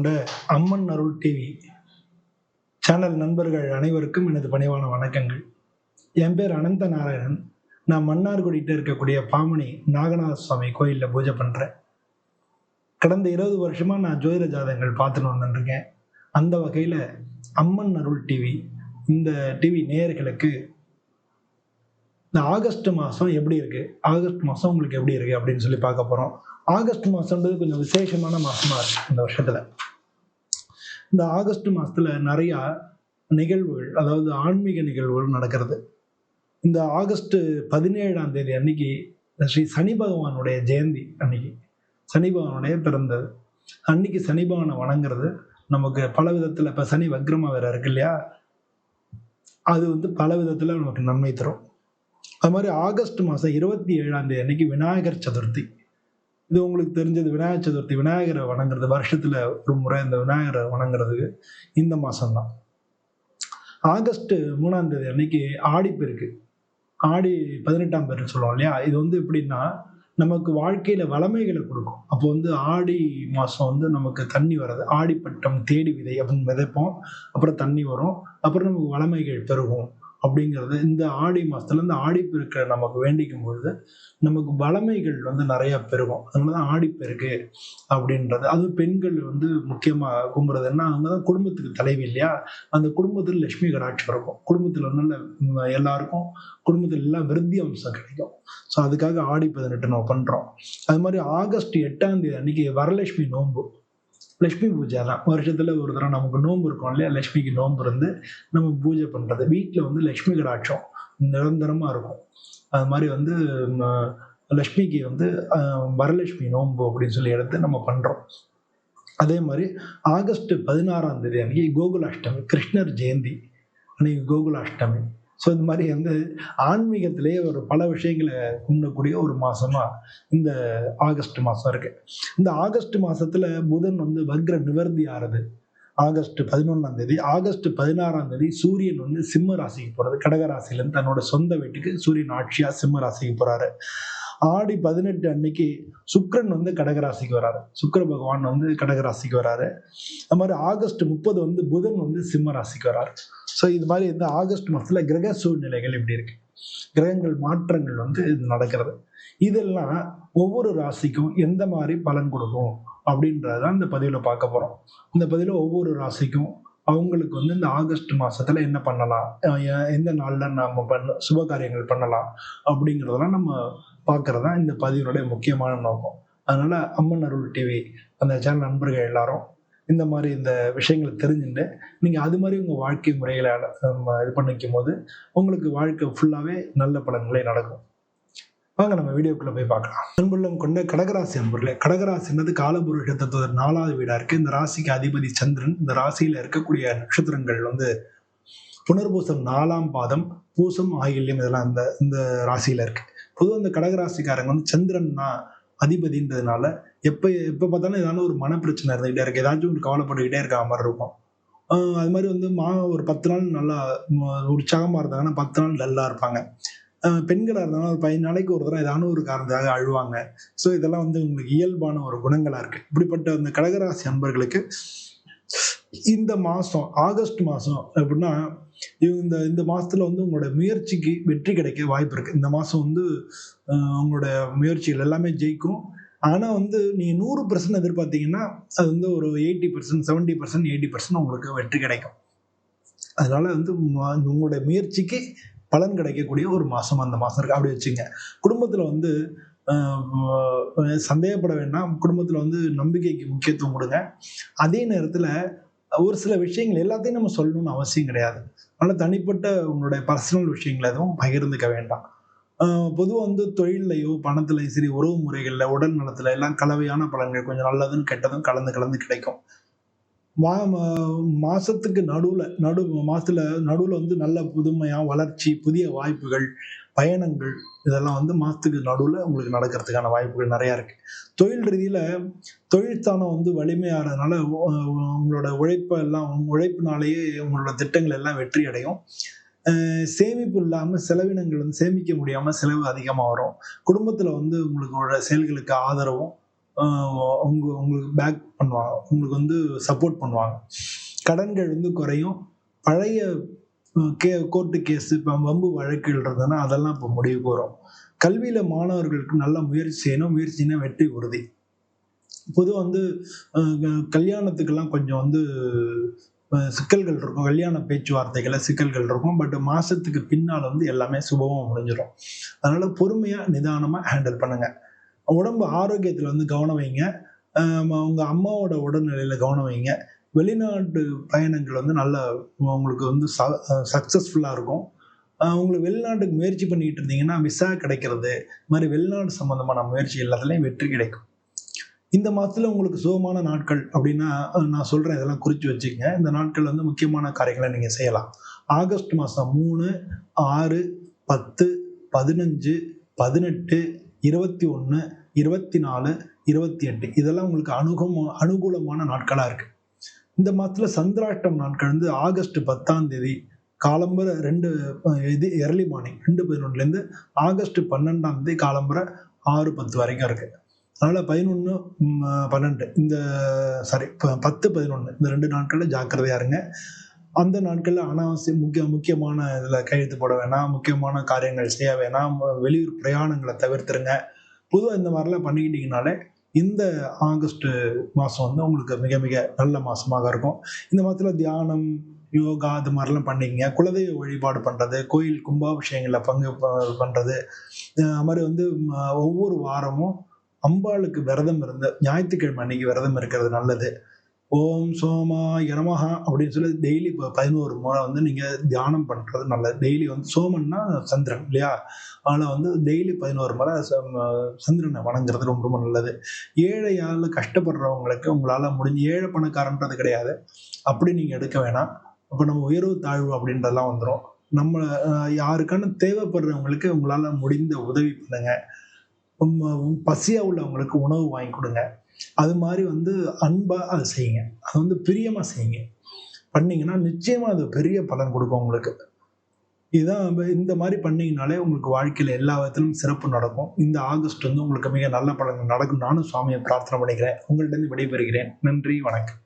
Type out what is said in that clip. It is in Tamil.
கொண்ட அம்மன் அருள் டிவி சேனல் நண்பர்கள் அனைவருக்கும் எனது பணிவான வணக்கங்கள். என் பேர் அனந்த நாராயணன். நான் மன்னார்குடிகிட்ட இருக்கக்கூடிய பாமணி நாகநாத சுவாமி கோயிலில் பூஜை பண்ணுறேன் கடந்த இருபது வருஷமாக நான் ஜோதிட ஜாதகங்கள் பார்த்துன்னு வந்துருக்கேன் அந்த வகையில் அம்மன் அருள் டிவி இந்த டிவி நேயர்களுக்கு இந்த ஆகஸ்ட் மாதம் எப்படி இருக்கு? ஆகஸ்ட் மாதம் உங்களுக்கு எப்படி இருக்கு அப்படின்னு சொல்லி பார்க்க போகிறோம் ஆகஸ்ட் மாதம்ன்றது கொஞ்சம் விசேஷமான மாதமா இருக்குது இந்த வருஷத்தில். இந்த ஆகஸ்ட் மாதத்துல நிறையா நிகழ்வுகள் அதாவது ஆன்மீக நிகழ்வுகள் நடக்கிறது. இந்த ஆகஸ்ட் பதினேழாம் தேதி அன்னைக்கு ஸ்ரீ சனி பகவானுடைய ஜெயந்தி அன்னைக்கு. சனி பகவானுடைய பிறந்தது. அன்னைக்கு சனி பகவானை வணங்குறது. நமக்கு பல விதத்தில் இப்போ சனி வக்ரமா வேற இருக்கு இல்லையா? அது வந்து பல விதத்தில் நமக்கு நன்மை தரும். அது மாதிரி ஆகஸ்ட் மாதம் இருபத்தி ஏழாம் தேதி அன்னைக்கு விநாயகர் சதுர்த்தி. இது உங்களுக்கு தெரிஞ்சது விநாயகர் சதுர்த்தி விநாயகரை வணங்குறது வருஷத்துல ஒரு முறை இந்த விநாயகரை வணங்குறதுக்கு இந்த மாசம்தான். ஆகஸ்ட் மூணாம் தேதி அன்னைக்கு ஆடிப்பெருக்கு ஆடி பதினெட்டாம் பேர் சொல்லுவோம் இல்லையா? இது வந்து எப்படின்னா நமக்கு வாழ்க்கையில வளமைகளை கொடுக்கும். அப்போ வந்து ஆடி மாதம் வந்து நமக்கு தண்ணி வராது. ஆடிப்பட்டம் தேடி விதை அப்படின்னு விதைப்போம் அப்புறம் தண்ணி வரும். அப்புறம் நமக்கு வளமைகள் பெருகும். அப்படிங்கிறது இந்த ஆடி மாதத்துல இந்த ஆடிப்பெருக்கை நமக்கு வேண்டிக்கும் பொழுது நமக்கு வளமைகள் வந்து நிறைய பெருகும். அதனால தான் ஆடிப்பெருக்கு அப்படின்றது. அது பெண்கள் வந்து முக்கியமா கும்புறதுன்னா அவங்க தான் குடும்பத்துக்கு தலைவி இல்லையா? அந்த குடும்பத்தில் லட்சுமி கடாட்சி இருக்கும். குடும்பத்தில் நல்ல எல்லாருக்கும் குடும்பத்தில் எல்லாம் விருத்தி அம்சம் கிடைக்கும். ஸோ அதுக்காக ஆடி பதினெட்டு நம்ம பண்றோம். அது மாதிரி ஆகஸ்ட் எட்டாம் தேதி அன்னைக்கு வரலட்சுமி நோன்பு. லட்சுமி பூஜை தான் வருஷத்தில் ஒரு தடவை நமக்கு நோன்பு இருக்கும் இல்லையா? லட்சுமிக்கு நோன்பு இருந்து நம்ம பூஜை பண்ணுறது வீட்டில் வந்து லட்சுமி கடாட்சம் நிரந்தரமாக இருக்கும். அது மாதிரி வந்து ம, லட்சுமிக்கு வந்து வரலட்சுமி நோன்பு அப்படின்னு சொல்லி எடுத்து நம்ம பண்ணுறோம் அதே மாதிரி ஆகஸ்ட் பதினாறாம் தேதி அன்னைக்கு கோகுலாஷ்டமி கிருஷ்ணர் ஜெயந்தி அன்னைக்கு கோகுலாஷ்டமி. ஸோ இந்த மாதிரி வந்து ஆன்மீகத்திலேயே ஒரு பல விஷயங்களை கும்பிடக்கூடிய ஒரு மாதமாக இந்த ஆகஸ்ட் மாதம் இருக்கு. இந்த ஆகஸ்ட் மாதத்தில் புதன் வந்து வக்ர நிவர்த்தி ஆறுது. ஆகஸ்ட் பதினொன்றாம் தேதி ஆகஸ்ட் பதினாறாம் தேதி சூரியன் வந்து சிம்ம ராசிக்கு போகிறது கடகராசிலேருந்து தன்னோட சொந்த வீட்டுக்கு சூரியன் ஆட்சியாக சிம்ம ராசிக்கு போகிறாரு ஆடி பதினெட்டு அன்னைக்கு சுக்ரன் வந்து கடகராசிக்கு வராரு. சுக்கிர பகவான் வந்து கடகராசிக்கு வராரு. அது மாதிரி ஆகஸ்ட் முப்பது வந்து புதன் வந்து சிம்ம ராசிக்கு வராரு. ஸோ இது மாதிரி இந்த ஆகஸ்ட் மாதத்தில் கிரக சூழ்நிலைகள் இப்படி இருக்கு. கிரகங்கள் மாற்றங்கள் வந்து இது நடக்கிறது. இதெல்லாம் ஒவ்வொரு ராசிக்கும் எந்த மாதிரி பலன் கொடுக்கும் அப்படின்றதான் இந்த பதிவில் பார்க்க போகிறோம் இந்த பதிவில் ஒவ்வொரு ராசிக்கும் அவங்களுக்கு வந்து இந்த ஆகஸ்ட் மாதத்தில் என்ன பண்ணலாம்? எந்த நாளில் நாம் பண்ண சுப காரியங்கள் பண்ணலாம் அப்படிங்கிறதெல்லாம் நம்ம பார்க்கறது தான் இந்த பதிவினுடைய முக்கியமான நோக்கம். அதனால அம்மன் அருள் டிவி அந்த சேனல் நண்பர்கள் எல்லாரும் இந்த மாதிரி இந்த விஷயங்களை தெரிஞ்சுட்டு நீங்கள் அது மாதிரி உங்கள் வாழ்க்கை முறைகளை அஹ், இது பண்ணிக்கும் போது உங்களுக்கு வாழ்க்கை ஃபுல்லாகவே நல்ல பலன்களே நடக்கும். வாங்க நம்ம வீடியோக்குள்ளே போய் பார்க்கலாம். அன்புள்ளம் கொண்ட கடகராசி அன்பர்களே கடகராசின்றது காலபுருஷ தத்துவத்தின் நாலாவது வீடாக இருக்குது இந்த ராசிக்கு அதிபதி சந்திரன் இந்த ராசியில் இருக்கக்கூடிய நட்சத்திரங்கள் வந்து புனர்பூசம் நாலாம் பாதம் பூசம் ஆகில்யம் இதெல்லாம் இந்த இந்த ராசியில் இருக்கு. பொதுவாக இந்த கடகராசிக்காரங்க வந்து சந்திரன்னா அதிபதின்றதுனால எப்ப எப்ப பார்த்தாலும் ஏதாவது ஒரு மனப்பிரச்சனை இருந்துகிட்டே இருக்கு. ஏதாச்சும் ஒரு கவலைப்பட்டுக்கிட்டே இருக்க மாதிரி இருக்கும். அது மாதிரி வந்து மா ஒரு பத்து நாள் நல்லா உற்சாகமாக உற்சாகமா இருந்தாங்கன்னா பத்து நாள் டல்லா இருப்பாங்க. பெண்களாக இருந்தாலும் ஒரு பதினஞ்சு நாளைக்கு ஒரு தடவை ஏதாவது ஒரு காரணத்துக்காக அழுவாங்க. ஸோ இதெல்லாம் வந்து உங்களுக்கு இயல்பான ஒரு குணங்களாக இருக்கு. இப்படிப்பட்ட அந்த கடகராசி அன்பர்களுக்கு இந்த மாதம் ஆகஸ்ட் மாதம் அப்படின்னா இந்த இந்த மாசத்துல வந்து உங்களோட முயற்சிக்கு வெற்றி கிடைக்க வாய்ப்பு இருக்குது இந்த மாதம் வந்து உங்களோட முயற்சிகள் எல்லாமே ஜெயிக்கும். ஆனால் வந்து நீங்கள் நூறு பர்சன்ட் எதிர்பார்த்தீங்கன்னா அது வந்து ஒரு eighty percent seventy percent eighty percent உங்களுக்கு வெற்றி கிடைக்கும். அதனால் வந்து உங்களோட உங்களுடைய முயற்சிக்கு பலன் கிடைக்கக்கூடிய ஒரு மாதம் அந்த மாதம் இருக்குது அப்படி வச்சுங்க. குடும்பத்தில் வந்து சந்தேகப்பட வேண்டாம். குடும்பத்தில் வந்து நம்பிக்கைக்கு முக்கியத்துவம் கொடுங்க. அதே நேரத்தில் ஒரு சில விஷயங்கள் எல்லாத்தையும் நம்ம சொல்லணும்னு அவசியம் கிடையாது. அதனால தனிப்பட்ட உங்களுடைய பர்சனல் விஷயங்கள் எதுவும் பகிர்ந்துக்க வேண்டாம். பொதுவாக வந்து தொழிலையோ பணத்துலையோ சரி உறவு முறைகளில் உடல் நலத்துல எல்லாம் கலவையான பலன்கள் கொஞ்சம் நல்லதும் கெட்டதும் கலந்து கலந்து கிடைக்கும். மா மா- நடுவில் நடு மாதத்தில் நடுவில் வந்து நல்ல புதுமையாக வளர்ச்சி புதிய வாய்ப்புகள் பயணங்கள் இதெல்லாம் வந்து மாதத்துக்கு நடுவில் உங்களுக்கு நடக்கிறதுக்கான வாய்ப்புகள் நிறையா இருக்குது தொழில் ரீதியில் தொழிற்தானம் வந்து வலிமையாகிறதுனால உங்களோட உழைப்பெல்லாம் உழைப்பினாலேயே உங்களோட திட்டங்கள் எல்லாம் வெற்றி அடையும். சேமிப்பு இல்லாமல் செலவினங்கள் வந்து சேமிக்க முடியாமல் செலவு அதிகமாக வரும். குடும்பத்தில் வந்து உங்களுக்கு செயல்களுக்கு ஆதரவும் அவங்க உங்களுக்கு பேக் பண்ணுவாங்க. உங்களுக்கு வந்து சப்போர்ட் பண்ணுவாங்க. கடன்கள் வந்து குறையும். பழைய கே கோர்ட்டு கேஸ் இப்போ வம்பு வழக்குகள் இருந்ததுன்னா அதெல்லாம் இப்போ முடிவுக்கு வரும் கல்வியில் மாணவர்களுக்கு நல்ல முயற்சி செய்யணும். முயற்சினா வெற்றி உறுதி. பொதுவாக வந்து க- கல்யாணத்துக்கெல்லாம் கொஞ்சம் வந்து சிக்கல்கள் இருக்கும். கல்யாண பேச்சுவார்த்தைகளை சிக்கல்கள் இருக்கும். பட் மாதத்துக்கு பின்னால் வந்து எல்லாமே சுபமாக முடிஞ்சிடும் அதனால் பொறுமையாக நிதானமாக ஹேண்டில் பண்ணுங்கள் உடம்பு ஆரோக்கியத்தில் வந்து கவனம் வைங்க. உங்கள் அம்மாவோட உடல்நிலையில் கவனம் வைங்க. வெளிநாட்டு பயணங்கள் வந்து நல்ல உங்களுக்கு வந்து ச சக்ஸஸ்ஃபுல்லாக இருக்கும். உங்களுக்கு வெளிநாட்டுக்கு முயற்சி பண்ணிக்கிட்டு இருந்தீங்கன்னா விசா கிடைக்கிறது இது மாதிரி வெளிநாடு சம்மந்தமான முயற்சி எல்லாத்துலேயும் வெற்றி கிடைக்கும். இந்த மாதத்தில் உங்களுக்கு சுகமான நாட்கள் அப்படின்னா நான் சொல்கிறேன் இதெல்லாம் குறித்து வச்சுக்கங்க. இந்த நாட்கள் வந்து முக்கியமான காரியங்களை நீங்கள் செய்யலாம். ஆகஸ்ட் மாதம் மூணு ஆறு பத்து பதினஞ்சு பதினெட்டு இருபத்தி ஒன்று இருபத்தி நாலு இருபத்தி எட்டு. இதெல்லாம் உங்களுக்கு அனுகூல அனுகூலமான நாட்களாக இருக்குது இந்த மாதத்தில் சந்திராஷ்டம் நாட்கள் வந்து ஆகஸ்ட் பத்தாம் தேதி காலம்பரை ரெண்டு இது எர்லி மார்னிங் ரெண்டு பதினொன்றுலேருந்து ஆகஸ்ட் பன்னெண்டாம் தேதி காலம்பரை ஆறு பத்து வரைக்கும் இருக்குது அதனால் பதினொன்று பன்னெண்டு இந்த சாரி பத்து பதினொன்று இந்த ரெண்டு நாட்களில் ஜாக்கிரதையாக இருங்க. அந்த நாட்களில் அனாவசியம் முக்கிய முக்கியமான இதில் கையெழுத்து போட வேணாம் முக்கியமான காரியங்கள் செய்ய வேணாம் வெளியூர் பிரயாணங்களை தவிர்த்துருங்க. பொதுவாக இந்த மாதிரிலாம் பண்ணிக்கிட்டீங்கனாலே இந்த ஆகஸ்ட் மாதம் வந்து உங்களுக்கு மிக மிக நல்ல மாதமாக இருக்கும். இந்த மாதத்தில் தியானம் யோகா அது மாதிரிலாம் பண்ணிக்கங்க குலதெய்வ வழிபாடு பண்ணுறது கோயில் கும்பாபிஷேகங்களில் பங்கு பண்ணுறது அது மாதிரி வந்து ஒவ்வொரு வாரமும் அம்பாளுக்கு விரதம் இருந்து ஞாயிற்றுக்கிழமை அன்னைக்கு விரதம் இருக்கிறது நல்லது. ஓம் சோமா யனமஹா அப்படின்னு சொல்லி டெய்லி இப்போ பதினோரு முறை வந்து நீங்கள் தியானம் பண்ணுறது நல்லது. டெய்லி வந்து சோமன்னா சந்திரன் இல்லையா? அதில் வந்து டெய்லி பதினோரு முறை ச- சந்திரனை வணங்குறது ரொம்ப ரொம்ப நல்லது. ஏழையால் கஷ்டப்படுறவங்களுக்கு உங்களால் முடிஞ்சு ஏழை பணக்காரன்றது கிடையாது. அப்படி நீங்கள் எடுக்க வேணாம். அப்போ நம்ம உயர்வு தாழ்வு அப்படின்றதெல்லாம் வந்துடும் நம்ம யாருக்கான தேவைப்படுறவங்களுக்கு உங்களால் முடிந்த உதவி பண்ணுங்க. பசியாக உள்ளவங்களுக்கு உணவு வாங்கி கொடுங்க. அது மாதிரி வந்து அன்பா அதை செய்யுங்க. அது வந்து பிரியமா செய்யுங்க. பண்ணீங்கன்னா நிச்சயமா அது பெரிய பலன் கொடுக்கும் உங்களுக்கு. இதுதான் இந்த மாதிரி பண்ணீங்கனாலே உங்களுக்கு வாழ்க்கையில எல்லா விதத்திலும் சிறப்பு நடக்கும். இந்த ஆகஸ்ட் வந்து உங்களுக்கு மிக நல்ல பலன் நடக்கும் நானும் சுவாமியை பிரார்த்தனை பண்ணிக்கிறேன். உங்கள்ட்ட இருந்து விடைபெறுகிறேன். நன்றி வணக்கம்.